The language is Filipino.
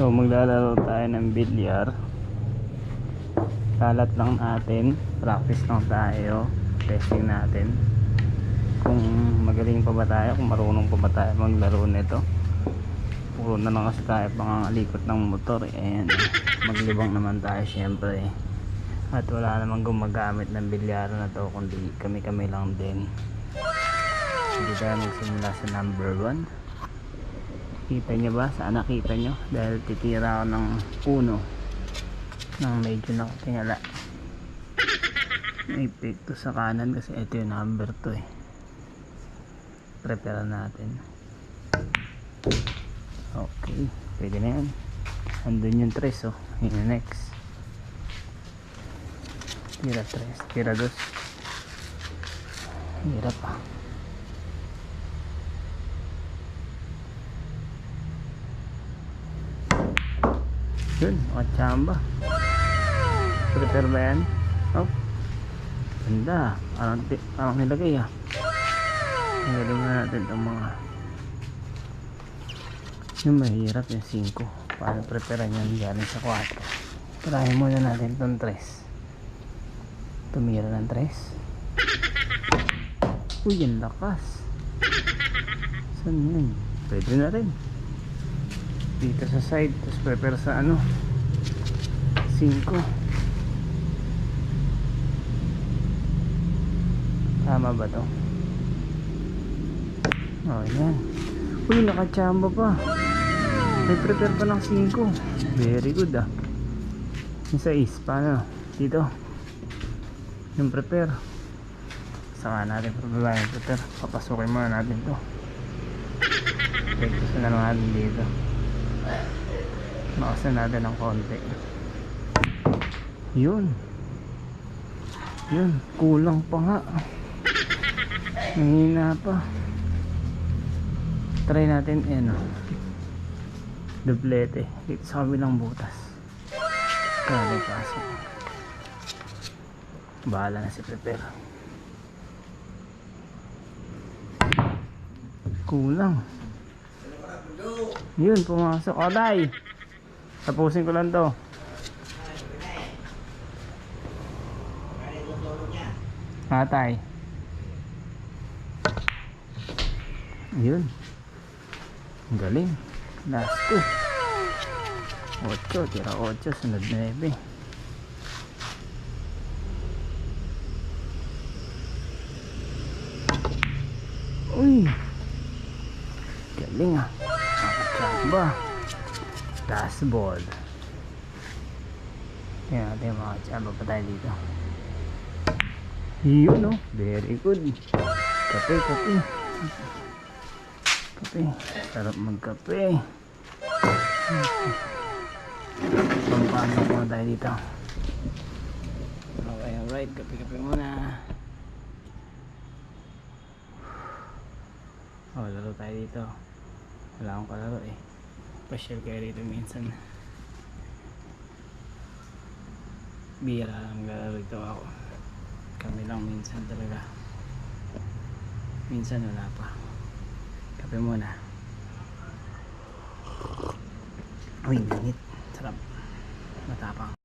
So maglalaro tayo ng bilyar. Kalat lang natin. Practice lang tayo. Testing natin. Kung magaling pa ba tayo, kung marunong pa ba tayo maglaro nito. Puro na lang kasi tayo pangangalikot ng motor. eh. Ayan. Maglibang naman tayo syempre. At wala namang gumagamit ng bilyar na to kundi kami-kami lang din. Hindi tayo magsimula sa number 1. Kita nyo ba? Saan nakita nyo? Dahil titira ako ng puno ng medyo nakatingala. May epekto sa kanan kasi ito yung number 2 eh. Prepare natin. Okay, pwede na yan. Andun yung 3 oh. Yun next. Tira 3, tira 2. Hirap ah. Yun, makachamba. Prepare ba yan? Oh. Ganda. Ti- parang nilagay ah. Ang galing na natin itong mga yung mahirap yung 5 para prepare yan galing sa 4 tirahin muna natin itong 3 tumira ng 3 uy ang lakas saan yun pwede na rin dito sa side tapos prepare sa ano 5 tama ba to? Oh yan uy nakachamba pa. May prepare pa ng 5 very good ah. Yung sa is paano? Dito. Yung prepare. Saka natin pababa yung prepare. Papasukin muna natin to. Practice na lang natin dito makasan natin ng konti. Yun. Yun kulang pa nga. Mahina pa. Try natin ano doblete dito sa kabilang butas. Kaya pasok. Bahala na si prepare kulang yun pumasok. Oday tapusin ko lang to. Atay yun. Ang galing. Last two. 8 tira 8 sunod 9 uy. Galing ah nakachamba last ball tingnan natin mga chamba pa tayo dito. Yun oh very good. Kape kape. Kape. Sarap magkape. Pampano muna tayo dito. Okay alright. Kape kape muna. Oh laro tayo dito. Wala akong kalaro eh special kayo dito minsan. Bira lang dito ako. Kami lang minsan talaga. Minsan wala pa. Kape muna. Uy langit sarap. Matapang